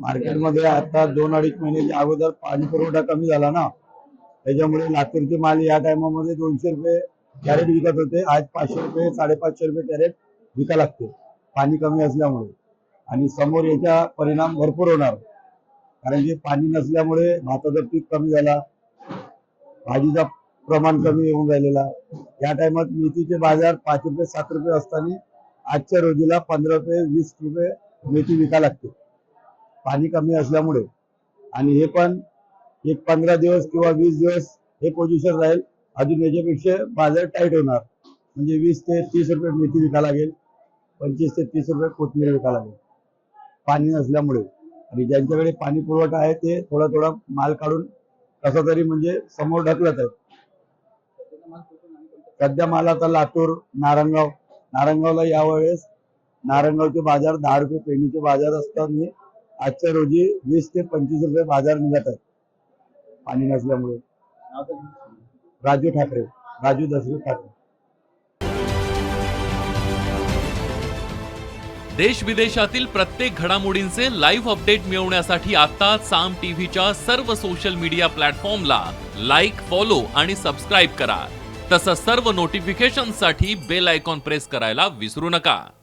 मार्केटमध्ये आता दोन अडीच महिन्याच्या अगोदर पाणी पुरवठा कमी झाला ना त्याच्यामुळे लातूरचे माल या टायमामध्ये दोनशे रुपये कॅरेट विकत होते. आज पाचशे रुपये साडेपाचशे रुपये कॅरेट विका लागते. पाणी कमी असल्यामुळे. आणि समोर याचा परिणाम भरपूर होणार. कारण की पाणी नसल्यामुळे भाताचं पीक कमी झाला. भाजीचा प्रमाण कमी होऊन राहिलेला. या टायमात मेथीचे बाजार पाच रुपये सात रुपये असताना आजच्या रोजीला पंधरा रुपये वीस रुपये मेथी विका लागते. पाणी कमी असल्यामुळे. आणि हे पण एक पंधरा दिवस किंवा वीस दिवस हे पोझिशन राहील. अजून याच्यापेक्षा बाजार टाईट होणार. म्हणजे वीस ते तीस रुपये मेथी विका लागेल. पंचवीस ते तीस रुपये कोथिंबीर विका लागेल. पाणी नसल्यामुळे. आणि ज्यांच्याकडे पाणी पुरवठा आहे ते थोडा थोडा माल काढून कसा तरी म्हणजे समोर ढकलत आहेत. सध्या माल आता लातूर नारायणगाव नारायणगावला यावेळेस नारायणगावचे बाजार दहा रुपये पेंडीचे बाजार असतात आजच्या रोजी वीस ते पंचवीस रुपये बाजार निघत आहेत. पाणी नसल्यामुळे. राजू ठाकरे राजू दशरथ ठाकरे. देश विदेशातील प्रत्येक घडामोडींचे लाईव्ह अपडेट मिळवण्यासाठी आता साम टीव्हीच्या सर्व सोशल मीडिया प्लॅटफॉर्मला लाईक फॉलो आणि सबस्क्राईब करा. तसंच सर्व नोटिफिकेशनसाठी बेल आयकॉन प्रेस करायला विसरू नका.